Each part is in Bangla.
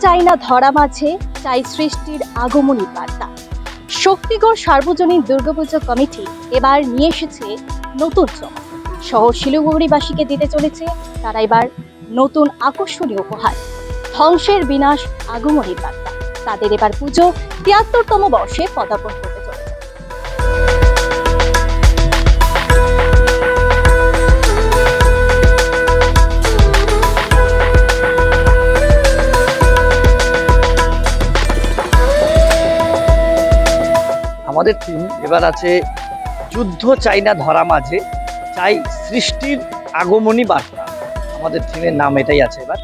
চাই না ধরা মাঝে, চাই সৃষ্টির আগমনী বার্তা। শক্তিগড় সার্বজনীন দুর্গাপুজো কমিটি এবার নিয়ে এসেছে নতুন চমক। শহর শিলিগুড়িবাসীকে দিতে চলেছে, তারা এবার নতুন আকর্ষণীয় উপহার। ধ্বংসের বিনাশ আগমনী বার্তা। তাদের এবার পুজো তিয়াত্তরতম বর্ষে পদার্পণ আমাদের টিম এবার আছে যুদ্ধ চাই না ধরা মাঝে, চাই সৃষ্টির আগমনী বার্তা। আমাদের টিমের নাম এটাই আছে এবার।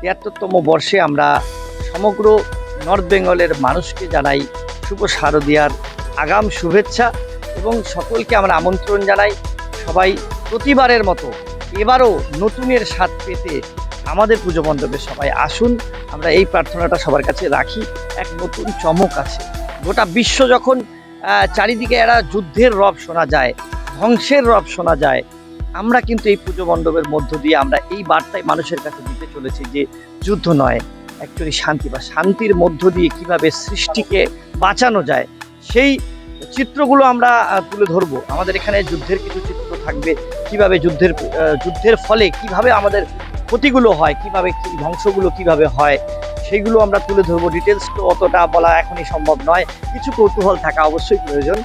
তিয়াত্তরতম বর্ষে আমরা সমগ্র নর্থ বেঙ্গলের মানুষকে জানাই শুভ শারদিয়ার আগাম শুভেচ্ছা এবং সকলকে আমরা আমন্ত্রণ জানাই সবাই প্রতিবারের মতো এবারও নতুনের স্বাদ পেতে আমাদের পুজো মণ্ডপে সবাই আসুন। আমরা এই প্রার্থনাটা সবার কাছে রাখি। এক নতুন চমক আছে। গোটা বিশ্ব যখন চারিদিকে এরা যুদ্ধের রব শোনা যায়, ধ্বংসের রব শোনা যায়, আমরা কিন্তু এই পুজো মণ্ডপের মধ্য দিয়ে আমরা এই বার্তায় মানুষের কাছে দিতে চলেছি যে, যুদ্ধ নয় অ্যাকচুয়ালি শান্তি বা শান্তির মধ্য দিয়ে কীভাবে সৃষ্টিকে বাঁচানো যায়, সেই চিত্রগুলো আমরা তুলে ধরবো। আমাদের এখানে যুদ্ধের কিছু চিত্র থাকবে। কীভাবে যুদ্ধের যুদ্ধের ফলে কীভাবে আমাদের ক্ষতিগুলো হয়, কীভাবে কি ধ্বংসগুলো কীভাবে হয়, সেগুলো আমরা তুলে ধরবো ডিটেলস তো অতটা বলা এখনই সম্ভব নয়। কিছু কৌতূহল থাকা অবশ্যই প্রয়োজন।